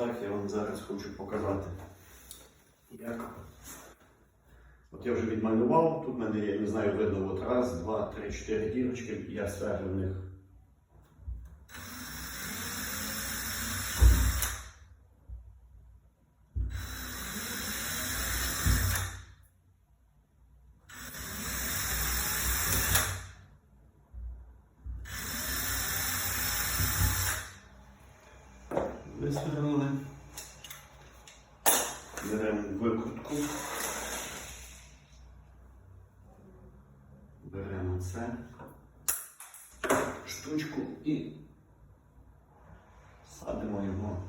так, я вам зараз хочу показати. Як. От я вже відмалював, тут мене я не знаю, видно, от раз, два, три, чотири дірочки, я сверлю в них. Висверлили. Беремо викрутку. Беремо це штучку і садимо його.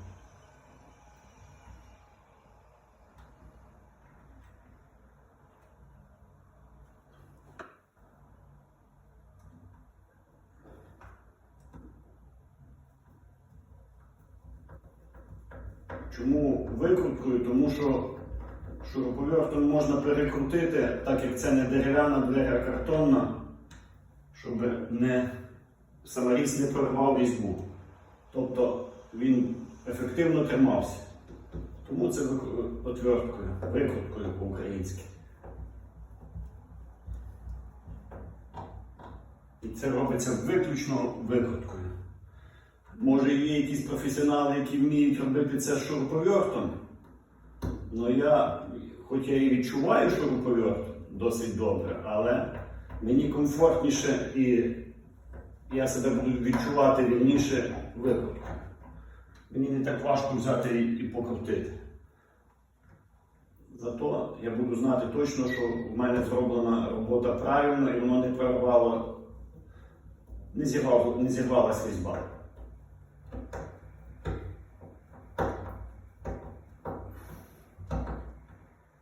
Чому викруткою? Тому що шуруповертом можна перекрутити, так як це не дерев'яна двері, а картонна, щоб не саморіз не прорвав різьбу. Тобто він ефективно тримався. Тому це отверткою, викруткою по-українськи. І це робиться виключно викруткою. Може, є якісь професіонали, які вміють робити це шуруповертом. Ну я, хоч я і відчуваю шуруповерт досить добре, але мені комфортніше і я себе буду відчувати вільніше викруткою. Мені не так важко взяти і, покрутити. Зато я буду знати точно, що в мене зроблена робота правильно і воно не прорвало, не, зірвалась різьба.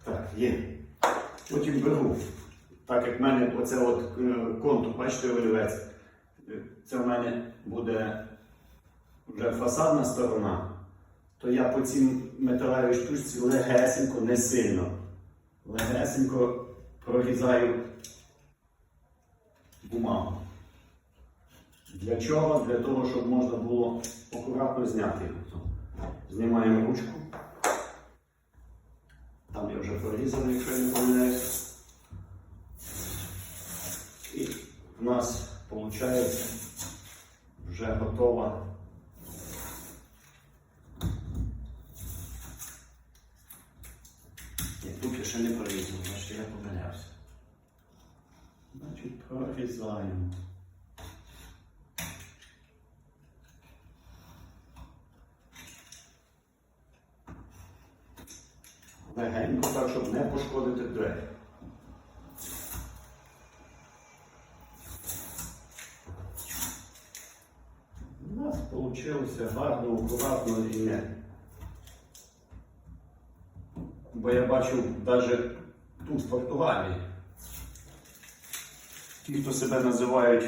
Так, є. Потім беру. Так як в мене оце от е, контур, бачите, олівець. Це в мене буде вже фасадна сторона, то я по цій металевій штучці легесенько, не сильно, легесенько прорізаю бумагу. Для чого? Для того, щоб можна було акуратно зняти його. Знімаємо ручку. Там вже якщо я не помиляюсь. І в нас виходить вже готова. Ні, тут я ще не прорізав, значить я помилявся. Значить, прорізаємо. Легенько так, щоб не пошкодити двері. У нас вийшло гарно, акуратно і не. Бо я бачу навіть тут в Португалії. Ті, хто себе називають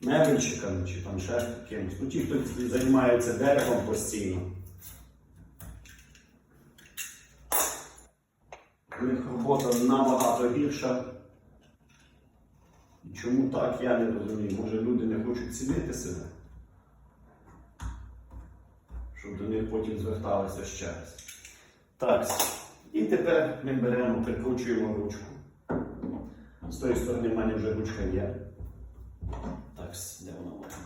мебельщиками чи там ще кимось, ну ті, хто займаються деревом постійно. У них робота набагато гірша. І Чому так, я не розумію. Може люди не хочуть цінити себе, щоб до них потім зверталися ще раз. Так, і тепер ми беремо, прикручуємо ручку. З тої сторони в мене вже ручка є. Так, де вона може?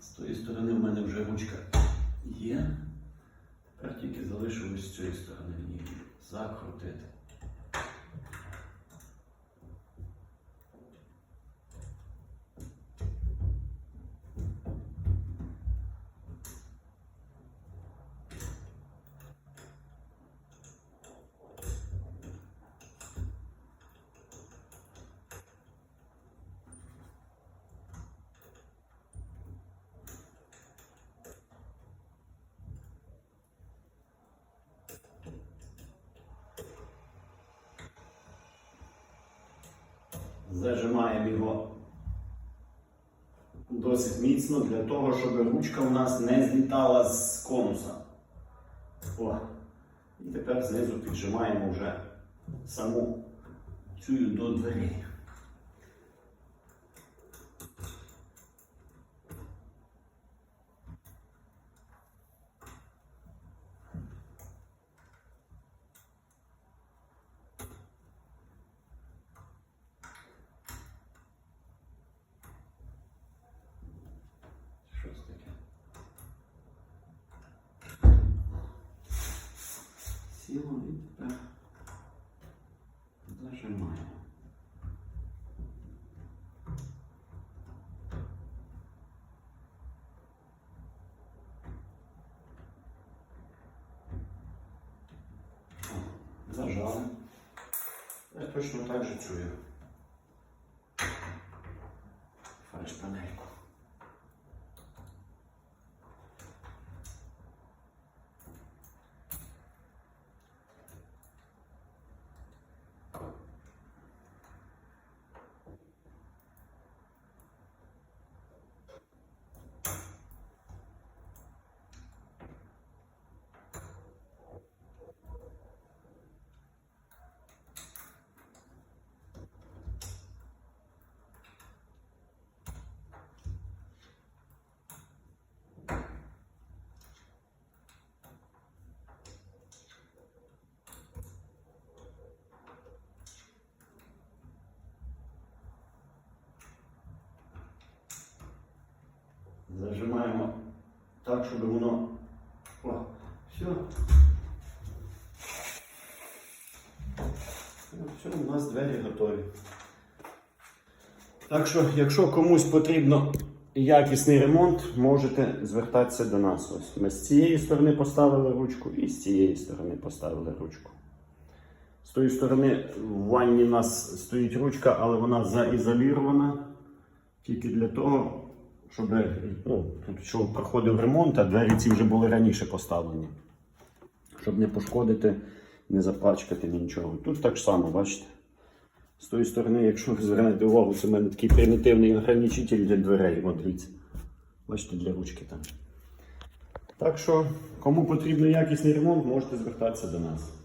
З тої сторони в мене вже ручка є. Тепер тільки залишилось з цієї сторони її закрутити. Зажимаємо його досить міцно для того, щоб ручка у нас не злітала з конуса. О. І тепер знизу піджимаємо вже саму цю до дверей. Сіло і тепер зажимаємо. Зажали. Я точно так же чую. Зажимаємо так, щоб воно. О, все. Все, у нас двері готові. Так що, якщо комусь потрібно якісний ремонт, можете звертатися до нас. Ось ми з цієї сторони поставили ручку і з цієї сторони поставили ручку. З тої сторони в ванні у нас стоїть ручка, але вона заізолірована тільки для того, щоб ну, тут що проходив ремонт, а двері ці вже були раніше поставлені. Щоб не пошкодити, не запачкати нічого. Тут так само, бачите. З тої сторони, якщо ви звернете увагу, це в мене такий примітивний ограничитель для дверей. От дивіться. Бачите, для ручки там. Так що, кому потрібен якісний ремонт, можете звертатися до нас.